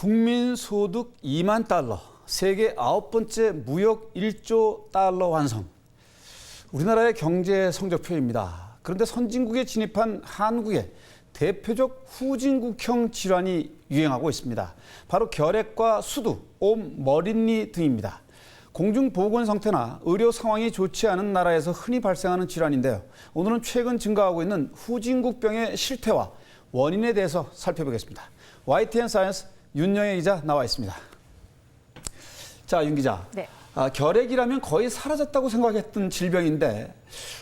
국민 소득 2만 달러, 세계 아홉 번째 무역 1조 달러 완성. 우리나라의 경제 성적표입니다. 그런데 선진국에 진입한 한국에 대표적 후진국형 질환이 유행하고 있습니다. 바로 결핵과 수두, 옴, 머릿니 등입니다. 공중보건 상태나 의료 상황이 좋지 않은 나라에서 흔히 발생하는 질환인데요. 오늘은 최근 증가하고 있는 후진국병의 실태와 원인에 대해서 살펴보겠습니다. YTN 사이언스 윤영애 기자 나와 있습니다. 자, 윤 기자. 네. 아, 결핵이라면 거의 사라졌다고 생각했던 질병인데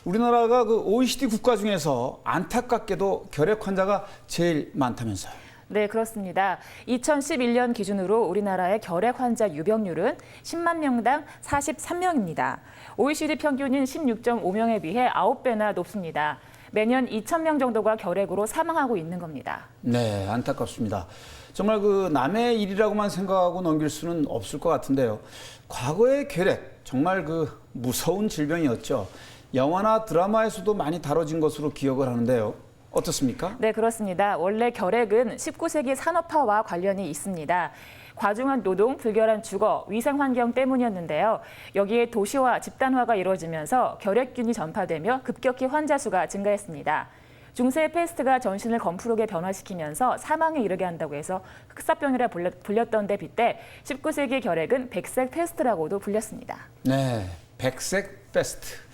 우리나라가 그 OECD 국가 중에서 안타깝게도 결핵 환자가 제일 많다면서요. 네, 그렇습니다. 2011년 기준으로 우리나라의 결핵 환자 유병률은 10만 명당 43명입니다. OECD 평균인 16.5명에 비해 9배나 높습니다. 매년 2,000명 정도가 결핵으로 사망하고 있는 겁니다. 네, 안타깝습니다. 정말 그 남의 일이라고만 생각하고 넘길 수는 없을 것 같은데요. 과거의 결핵 정말 그 무서운 질병이었죠. 영화나 드라마에서도 많이 다뤄진 것으로 기억을 하는데요. 어떻습니까? 네, 그렇습니다. 원래 결핵은 19세기 산업화와 관련이 있습니다. 과중한 노동, 불결한 주거, 위생 환경 때문이었는데요. 여기에 도시화, 집단화가 이루어지면서 결핵균이 전파되며 급격히 환자 수가 증가했습니다. 중세 페스트가 전신을 검푸르게 변화시키면서 사망에 이르게 한다고 해서 흑사병이라 불렸- 불렸던 데 빗대 19세기 결핵은 백색 페스트라고도 불렸습니다. 네, 백색 베스트.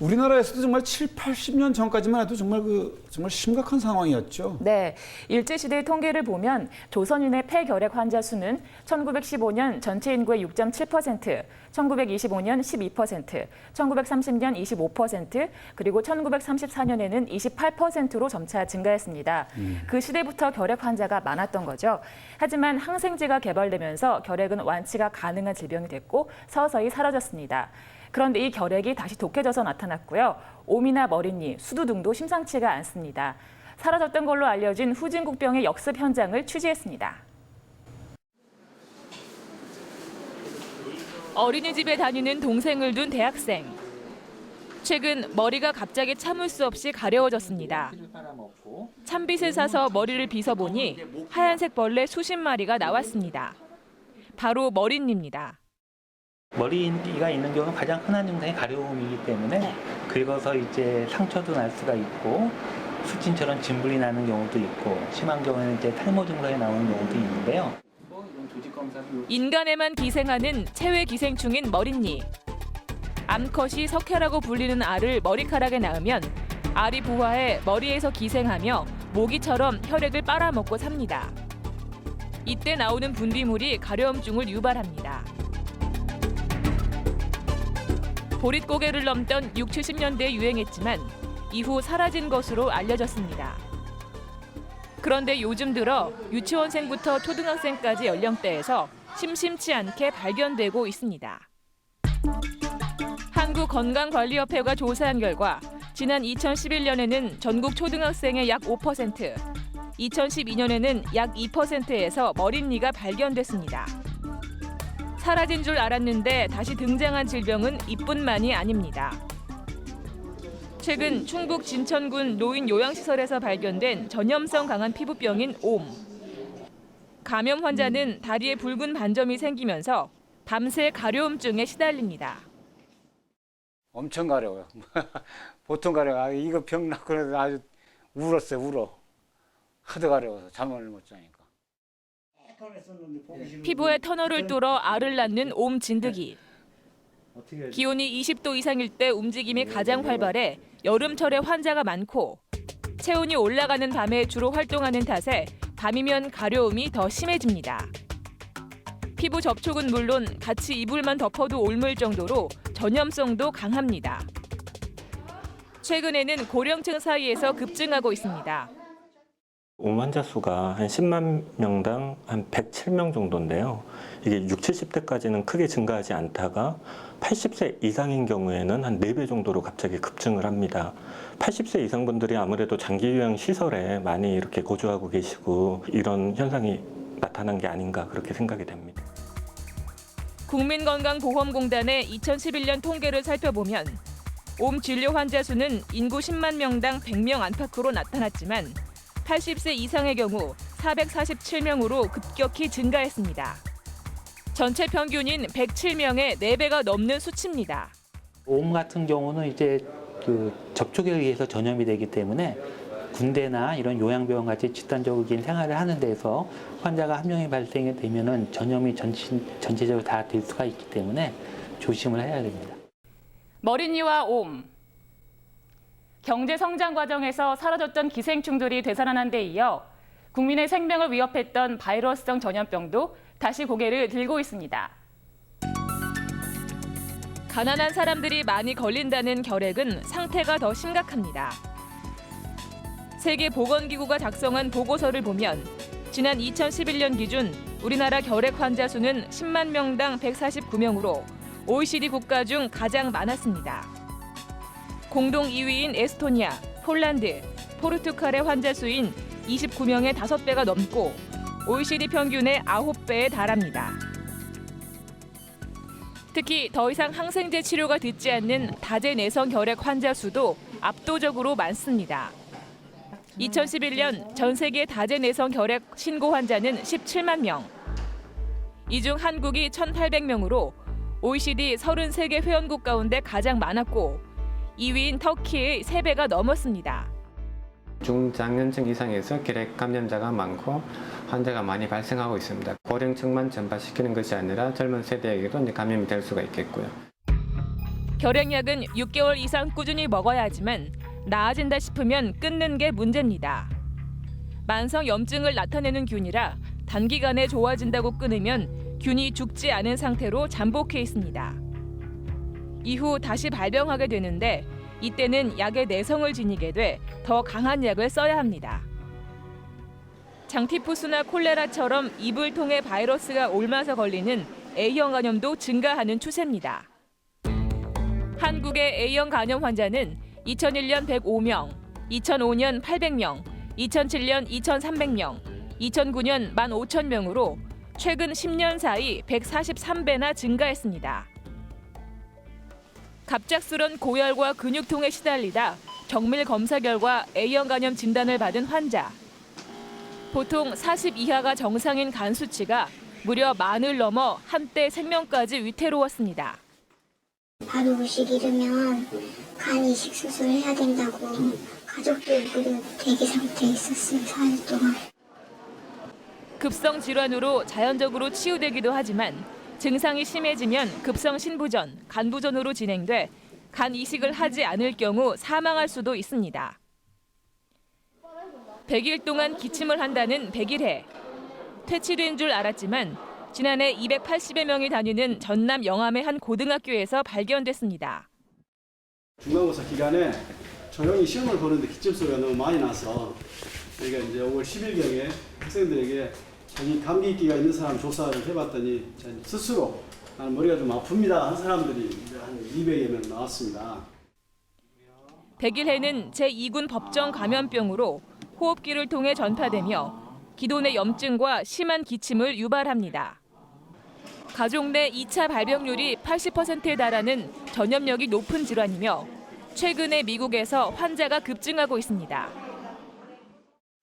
우리나라에서도 정말 7, 80년 전까지만 해도 정말 그 정말 심각한 상황이었죠. 네, 일제 시대 통계를 보면 조선인의 폐결핵 환자 수는 1915년 전체 인구의 6.7%, 1925년 12%, 1930년 25%, 그리고 1934년에는 28%로 점차 증가했습니다. 그 시대부터 결핵 환자가 많았던 거죠. 하지만 항생제가 개발되면서 결핵은 완치가 가능한 질병이 됐고 서서히 사라졌습니다. 그런데 이 결핵이 다시 독해져서 나타났고요. 옴이나 머리니, 수두 등도 심상치가 않습니다. 사라졌던 걸로 알려진 후진국병의 역습 현장을 취재했습니다. 어린이집에 다니는 동생을 둔 대학생. 최근 머리가 갑자기 참을 수 없이 가려워졌습니다. 참빗을 사서 머리를 빗어보니 하얀색 벌레 수십 마리가 나왔습니다. 바로 머리입니다. 머리가 있는 경우는 가장 흔한 증상이 가려움이기 때문에 긁어서 이제 상처도 날 수가 있고 수침처럼 진물이 나는 경우도 있고 심한 경우에는 이제 탈모 증상이 나오는 경우도 있는데요. 인간에만 기생하는 체외 기생충인 머릿니. 암컷이 석회라고 불리는 알을 머리카락에 낳으면 알이 부화해 머리에서 기생하며 모기처럼 혈액을 빨아먹고 삽니다. 이때 나오는 분비물이 가려움증을 유발합니다. 보릿고개를 넘던 6, 70년대에 유행했지만 이후 사라진 것으로 알려졌습니다. 그런데 요즘 들어 유치원생부터 초등학생까지 연령대에서 심심치 않게 발견되고 있습니다. 한국건강관리협회가 조사한 결과 지난 2011년에는 전국 초등학생의 약 5%, 2012년에는 약 2%에서 머릿니가 발견됐습니다. 사라진 줄 알았는데 다시 등장한 질병은 이뿐만이 아닙니다. 최근 충북 진천군 노인 요양시설에서 발견된 전염성 강한 피부병인 옴. 감염 환자는 다리에 붉은 반점이 생기면서 밤새 가려움증에 시달립니다. 엄청 가려워요. 보통 가려워. 아, 이거 병 그래서 아주 울었어요, 울어. 하도 가려워서 잠을 못 자니까. 피부에 터널을 뚫어 알을 낳는 옴 진드기. 기온이 20도 이상일 때 움직임이 가장 활발해 여름철에 환자가 많고 체온이 올라가는 밤에 주로 활동하는 탓에 밤이면 가려움이 더 심해집니다. 피부 접촉은 물론 같이 이불만 덮어도 옮을 정도로 전염성도 강합니다. 최근에는 고령층 사이에서 급증하고 있습니다. 옴 환자 수가 한 10만 명당 한 107명 정도인데요. 이게 6, 70대까지는 크게 증가하지 않다가 80세 이상인 경우에는 한 4배 정도로 갑자기 급증을 합니다. 80세 이상 분들이 아무래도 장기 요양 시설에 많이 이렇게 거주하고 계시고 이런 현상이 나타난 게 아닌가 그렇게 생각이 됩니다. 국민건강보험공단의 2011년 통계를 살펴보면 옴 진료 환자 수는 인구 10만 명당 100명 안팎으로 나타났지만 80세 이상의 경우 447명으로 급격히 증가했습니다. 전체 평균인 107명의 4배가 넘는 수치입니다. 옴 같은 경우는 이제 그 접촉에 의해서 전염이 되기 때문에 군대나 이런 요양병원 같이 집단적인 생활을 하는 데서 환자가 한 명이 발생이 되면은 전염이 전체, 전체적으로 다 될 수가 있기 때문에 조심을 해야 됩니다. 머리니와 옴. 경제 성장 과정에서 사라졌던 기생충들이 되살아난 데 이어 국민의 생명을 위협했던 바이러스성 전염병도 다시 고개를 들고 있습니다. 가난한 사람들이 많이 걸린다는 결핵은 상태가 더 심각합니다. 세계보건기구가 작성한 보고서를 보면 지난 2011년 기준 우리나라 결핵 환자 수는 10만 명당 149명으로 OECD 국가 중 가장 많았습니다. 공동 2위인 에스토니아, 폴란드, 포르투갈의 환자 수인 29명의 5배가 넘고 OECD 평균의 9배에 달합니다. 특히 더 이상 항생제 치료가 듣지 않는 다제 내성 결핵 환자 수도 압도적으로 많습니다. 2011년 전 세계 다제 내성 결핵 신고 환자는 17만 명. 이 중 한국이 1,800명으로 OECD 33개 회원국 가운데 가장 많았고 2위인 터키의 3배가 넘었습니다. 중장년층 이상에서 결핵 감염자가 많고 환자가 많이 발생하고 있습니다. 고령층만 전파시키는 것이 아니라 젊은 세대에게도 이제 감염이 될 수가 있겠고요. 결핵약은 6개월 이상 꾸준히 먹어야 하지만 나아진다 싶으면 끊는 게 문제입니다. 만성 염증을 나타내는 균이라 단기간에 좋아진다고 끊으면 균이 죽지 않은 상태로 잠복해 있습니다. 이후 다시 발병하게 되는데 이때는 약의 내성을 지니게 돼 더 강한 약을 써야 합니다. 장티푸스나 콜레라처럼 입을 통해 바이러스가 옮아서 걸리는 A형 감염도 증가하는 추세입니다. 한국의 A형 간염 환자는 2001년 105명, 2005년 800명, 2007년 2,300명, 2009년 15,000명으로 최근 10년 사이 143배나 증가했습니다. 갑작스런 고열과 근육통에 시달리다 정밀 검사 결과 A형 간염 진단을 받은 환자. 보통 40 이하가 정상인 간 수치가 무려 만을 넘어 한때 생명까지 위태로웠습니다. 바로 오시기 이르면 간 이식 수술을 해야 된다고 가족들 모두 대기 상태에 있었어요, 4일 동안. 급성 질환으로 자연적으로 치유되기도 하지만 증상이 심해지면 급성 신부전, 간부전으로 진행돼 간 이식을 하지 않을 경우 사망할 수도 있습니다. 100일 동안 기침을 한다는 백일해. 퇴치된 줄 알았지만 지난해 280여 명이 다니는 전남 영암의 한 고등학교에서 발견됐습니다. 중간고사 기간에 조용히 시험을 보는데 기침 소리가 너무 많이 나서 저희가 이제 5월 10일경에 학생들에게 자기 감기기가 있는 사람 조사를 해봤더니 스스로 나는 머리가 좀 아픕니다 한 사람들이 한 200여 명 나왔습니다. 백일해는 제2군 법정 감염병으로 호흡기를 통해 전파되며 기존의 염증과 심한 기침을 유발합니다. 가족 내 2차 발병률이 80%에 달하는 전염력이 높은 질환이며 최근에 미국에서 환자가 급증하고 있습니다.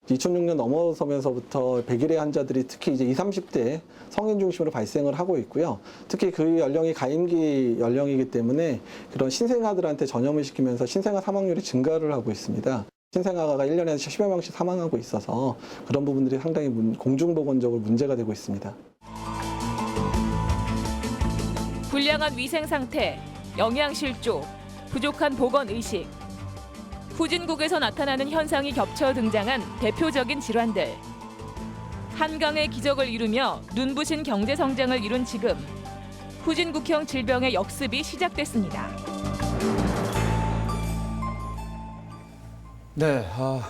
2006년 넘어서면서부터 백일의 환자들이 특히 이제 20, 30대 성인 중심으로 발생을 하고 있고요. 특히 그 연령이 가임기 연령이기 때문에 그런 신생아들한테 전염을 시키면서 신생아 사망률이 증가를 하고 있습니다. 신생아가 1년에 10여 명씩 사망하고 있어서 그런 부분들이 상당히 문- 공중보건적으로 문제가 되고 있습니다. 불량한 위생 상태, 영양 실조, 부족한 보건 의식. 후진국에서 나타나는 현상이 겹쳐 등장한 대표적인 질환들. 한강의 기적을 이루며 눈부신 경제 성장을 이룬 지금 후진국형 질병의 역습이 시작됐습니다. 네, 아,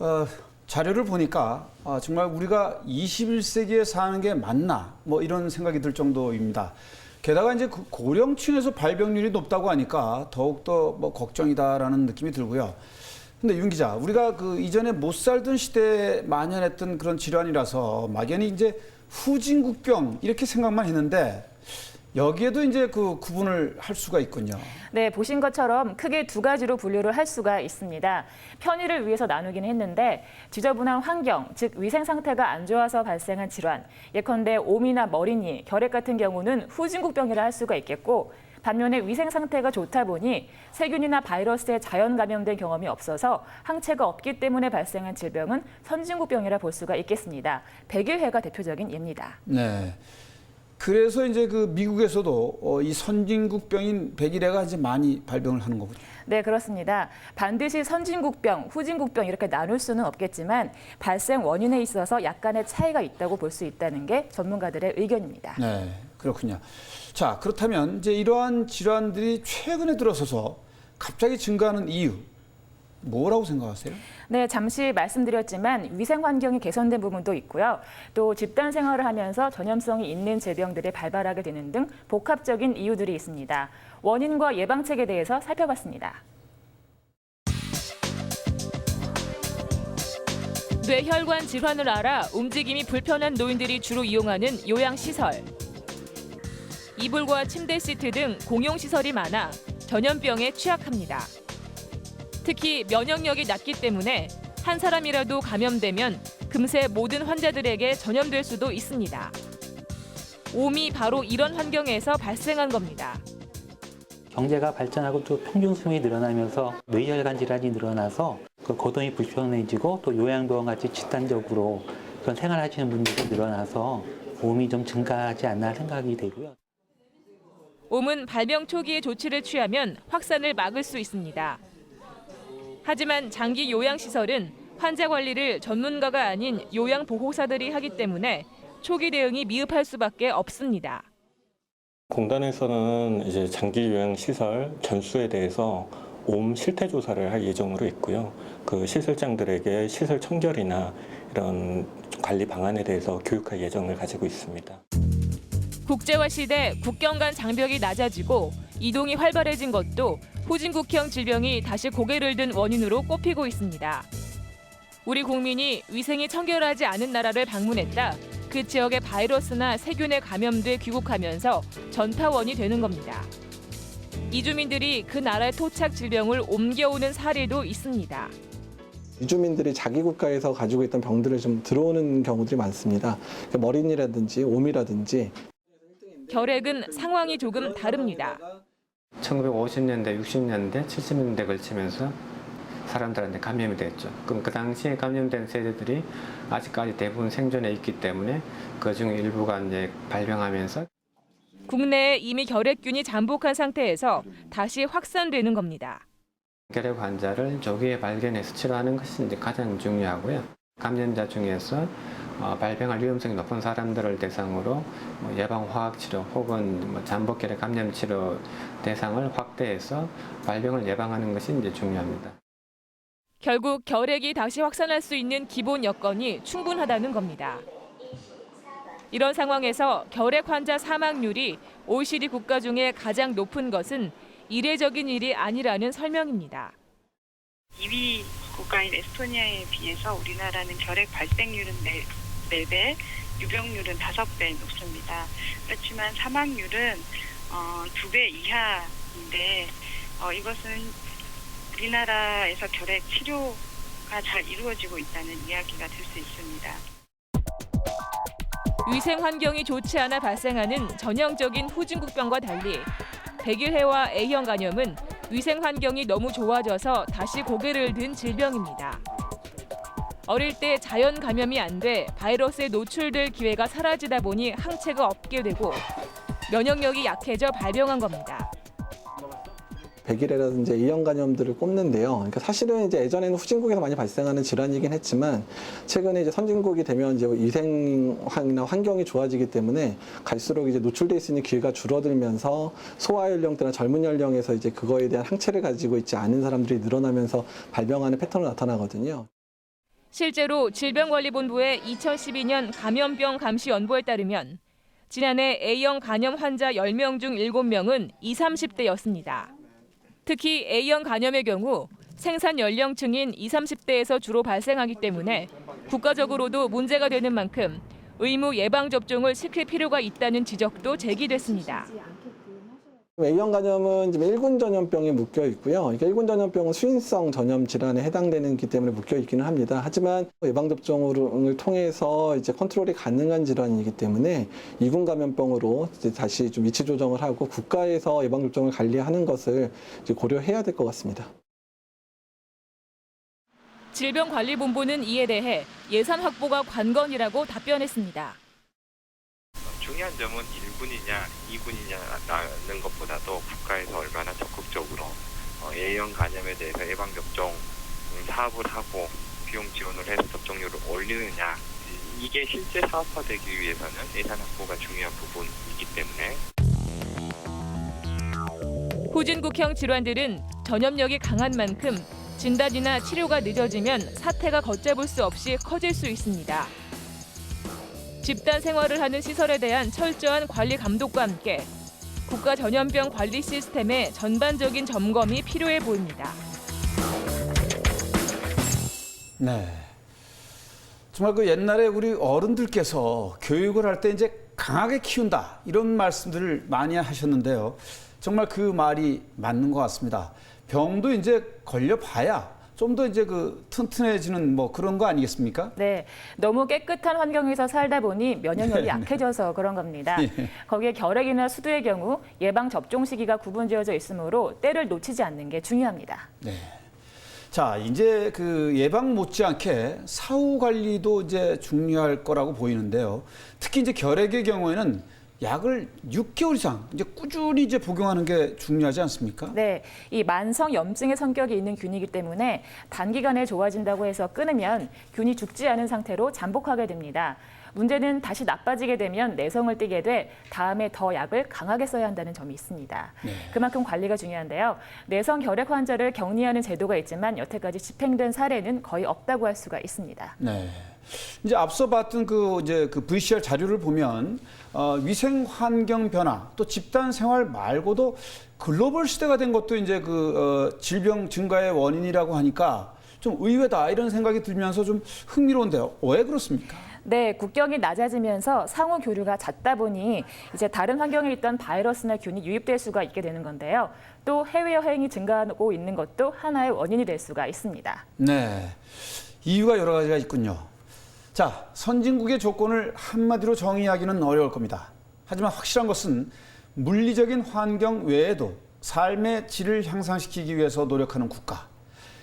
어, 자료를 보니까 아, 정말 우리가 21세기에 사는 게 맞나 뭐 이런 생각이 들 정도입니다. 게다가 이제 그 고령층에서 발병률이 높다고 하니까 더욱더 뭐 걱정이다라는 느낌이 들고요. 근데 윤 기자, 우리가 그 이전에 못 살던 시대에 만연했던 그런 질환이라서 막연히 이제 후진국병 이렇게 생각만 했는데 여기에도 이제 그 구분을 할 수가 있군요. 네, 보신 것처럼 크게 두 가지로 분류를 할 수가 있습니다. 편의를 위해서 나누긴 했는데 지저분한 환경, 즉 위생 상태가 안 좋아서 발생한 질환, 예컨대 옴이나 머리니, 결핵 같은 경우는 후진국병이라 할 수가 있겠고 반면에 위생 상태가 좋다 보니 세균이나 바이러스에 자연 감염된 경험이 없어서 항체가 없기 때문에 발생한 질병은 선진국병이라 볼 수가 있겠습니다. 백일회가 대표적인 예입니다. 네. 그래서 이제 그 미국에서도 어, 이 선진국병인 백일해가 이제 많이 발병을 하는 거군요. 네, 그렇습니다. 반드시 선진국병, 후진국병 이렇게 나눌 수는 없겠지만 발생 원인에 있어서 약간의 차이가 있다고 볼 수 있다는 게 전문가들의 의견입니다. 네, 그렇군요. 자, 그렇다면 이제 이러한 질환들이 최근에 들어서서 갑자기 증가하는 이유 뭐라고 생각하세요? 네, 잠시 말씀드렸지만 위생 환경이 개선된 부분도 있고요. 또 집단 생활을 하면서 전염성이 있는 질병들이 발발하게 되는 등 복합적인 이유들이 있습니다. 원인과 예방책에 대해서 살펴봤습니다. 뇌혈관 질환을 알아 움직임이 불편한 노인들이 주로 이용하는 요양시설. 이불과 침대 시트 등 공용시설이 많아 전염병에 취약합니다. 특히 면역력이 낮기 때문에 한 사람이라도 감염되면 금세 모든 환자들에게 전염될 수도 있습니다. 옴이 바로 이런 환경에서 발생한 겁니다. 경제가 발전하고 또 평균 수명이 늘어나면서 뇌혈관 질환이 늘어나서 그 거동이 불편해지고 또 요양병원 같이 집단적으로 그런 생활하시는 분들이 늘어나서 몸이 좀 증가하지 않나 생각이 되고요. 옴은 발병 초기에 조치를 취하면 확산을 막을 수 있습니다. 하지만 장기 요양시설은 환자 관리를 전문가가 아닌 요양보호사들이 하기 때문에 초기 대응이 미흡할 수밖에 없습니다. 공단에서는 이제 장기 요양 시설 전수에 대해서 옴 실태 조사를 할 예정으로 있고요. 그 시설장들에게 시설 청결이나 이런 관리 방안에 대해서 교육할 예정을 가지고 있습니다. 국제화 시대 국경 간 장벽이 낮아지고 이동이 활발해진 것도 후진국형 질병이 다시 고개를 든 원인으로 꼽히고 있습니다. 우리 국민이 위생이 청결하지 않은 나라를 방문했다. 그 지역의 바이러스나 세균에 감염돼 귀국하면서 전파원이 되는 겁니다. 이주민들이 그 나라의 토착 질병을 옮겨오는 사례도 있습니다. 유주민들이 자기 국가에서 가지고 있던 병들을 좀 들어오는 경우들이 많습니다. 머리니라든지 옴이라든지 결핵은 상황이 조금 다릅니다. 1950년대, 60년대, 70년대 걸치면서 사람들한테 감염이 됐죠. 그럼 그 당시에 감염된 세대들이 아직까지 대부분 생존해 있기 때문에 그중 일부가 이제 발병하면서 국내에 이미 결핵균이 잠복한 상태에서 다시 확산되는 겁니다. 결핵 환자를 조기에 발견해서 치료하는 것이 이제 가장 중요하고요. 감염자 중에서 어, 발병할 위험성이 높은 사람들을 대상으로 뭐 예방 화학 치료 혹은 뭐 잠복 결핵 감염 치료 대상을 확대해서 발병을 예방하는 것이 이제 중요합니다. 결국 결핵이 다시 확산할 수 있는 기본 여건이 충분하다는 겁니다. 이런 상황에서 결핵 환자 사망률이 OECD 국가 중에 가장 높은 것은 이례적인 일이 아니라는 설명입니다. 2위 국가인 에스토니아에 비해서 우리나라는 결핵 발생률은 4배, 유병률은 5배 높습니다. 그렇지만 사망률은 어, 2배 이하인데 어, 이것은 우리나라에서 결핵 치료가 잘 이루어지고 있다는 이야기가 될 수 있습니다. 위생 환경이 좋지 않아 발생하는 전형적인 후진국병과 달리 백일해와 A형 간염은 위생 환경이 너무 좋아져서 다시 고개를 든 질병입니다. 어릴 때 자연 감염이 안 돼 바이러스에 노출될 기회가 사라지다 보니 항체가 없게 되고 면역력이 약해져 발병한 겁니다. 백일해라든지 A형 간염들을 꼽는데요. 그러니까 사실은 이제 예전에는 후진국에서 많이 발생하는 질환이긴 했지만 최근에 이제 선진국이 되면 이제 위생이나 환경이 좋아지기 때문에 갈수록 이제 노출될 수 있는 기회가 줄어들면서 소아 연령대나 젊은 연령에서 이제 그거에 대한 항체를 가지고 있지 않은 사람들이 늘어나면서 발병하는 패턴이 나타나거든요. 실제로 질병관리본부의 2012년 감염병 감시 연보에 따르면 지난해 A형 간염 환자 10명 중 7명은 20, 30대였습니다. 특히 A형 간염의 경우 생산 연령층인 20, 30대에서 주로 발생하기 때문에 국가적으로도 문제가 되는 만큼 의무 예방 접종을 시킬 필요가 있다는 지적도 제기됐습니다. A형 간염은 지금 1군 전염병에 묶여 있고요. 그러니까 1군 전염병은 수인성 전염 질환에 해당되는 기 때문에 묶여 있기는 합니다. 하지만 예방 접종을 통해서 이제 컨트롤이 가능한 질환이기 때문에 2군 감염병으로 다시 좀 위치 조정을 하고 국가에서 예방 접종을 관리하는 것을 고려해야 될 것 같습니다. 질병관리본부는 이에 대해 예산 확보가 관건이라고 답변했습니다. 중요한 점은 1군이냐 2군이냐라는 것보다도 국가에서 얼마나 적극적으로 어, A형 간염에 대해서 예방 접종 사업을 하고 비용 지원을 해서 접종률을 올리느냐 이- 이게 실제 사업화되기 위해서는 예산 확보가 중요한 부분이기 때문에 후진국형 질환들은 전염력이 강한 만큼 진단이나 치료가 늦어지면 사태가 걷잡을 수 없이 커질 수 있습니다. 집단 생활을 하는 시설에 대한 철저한 관리 감독과 함께 국가 전염병 관리 시스템의 전반적인 점검이 필요해 보입니다. 네. 정말 그 옛날에 우리 어른들께서 교육을 할 때 이제 강하게 키운다 이런 말씀들을 많이 하셨는데요. 정말 그 말이 맞는 것 같습니다. 병도 이제 걸려봐야 좀 더 이제 그 튼튼해지는 뭐 그런 거 아니겠습니까? 네, 너무 깨끗한 환경에서 살다 보니 면역력이 네, 네. 약해져서 그런 겁니다. 예. 거기에 결핵이나 수두의 경우 예방 접종 시기가 구분지어져 있으므로 때를 놓치지 않는 게 중요합니다. 네. 자, 이제 그 예방 못지않게 사후 관리도 이제 중요할 거라고 보이는데요. 특히 이제 결핵의 경우에는 약을 6개월 이상 이제 꾸준히 이제 복용하는 게 중요하지 않습니까? 네, 이 만성 염증의 성격이 있는 균이기 때문에 단기간에 좋아진다고 해서 끊으면 균이 죽지 않은 상태로 잠복하게 됩니다. 문제는 다시 나빠지게 되면 내성을 띠게 돼 다음에 더 약을 강하게 써야 한다는 점이 있습니다. 네. 그만큼 관리가 중요한데요. 내성 결핵 환자를 격리하는 제도가 있지만 여태까지 집행된 사례는 거의 없다고 할 수가 있습니다. 네. 이제 앞서 봤던 그 이제 그 VCR 자료를 보면 어, 위생 환경 변화 또 집단 생활 말고도 글로벌 시대가 된 것도 이제 그 어, 질병 증가의 원인이라고 하니까 좀 의외다 이런 생각이 들면서 좀 흥미로운데요. 왜 그렇습니까? 네, 국경이 낮아지면서 상호 교류가 잦다 보니 이제 다른 환경에 있던 바이러스나 균이 유입될 수가 있게 되는 건데요. 또 해외 여행이 증가하고 있는 것도 하나의 원인이 될 수가 있습니다. 네. 이유가 여러 가지가 있군요. 자, 선진국의 조건을 한마디로 정의하기는 어려울 겁니다. 하지만 확실한 것은 물리적인 환경 외에도 삶의 질을 향상시키기 위해서 노력하는 국가.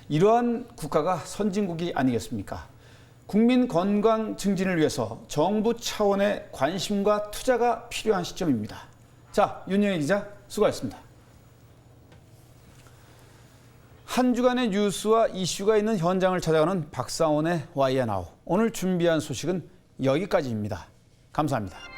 이러한 국가가 선진국이 아니겠습니까? 국민 건강 증진을 위해서 정부 차원의 관심과 투자가 필요한 시점입니다. 자, 윤영희 기자 수고하셨습니다. 한 주간의 뉴스와 이슈가 있는 현장을 찾아가는 박상원의 와이앤아우. 오늘 준비한 소식은 여기까지입니다. 감사합니다.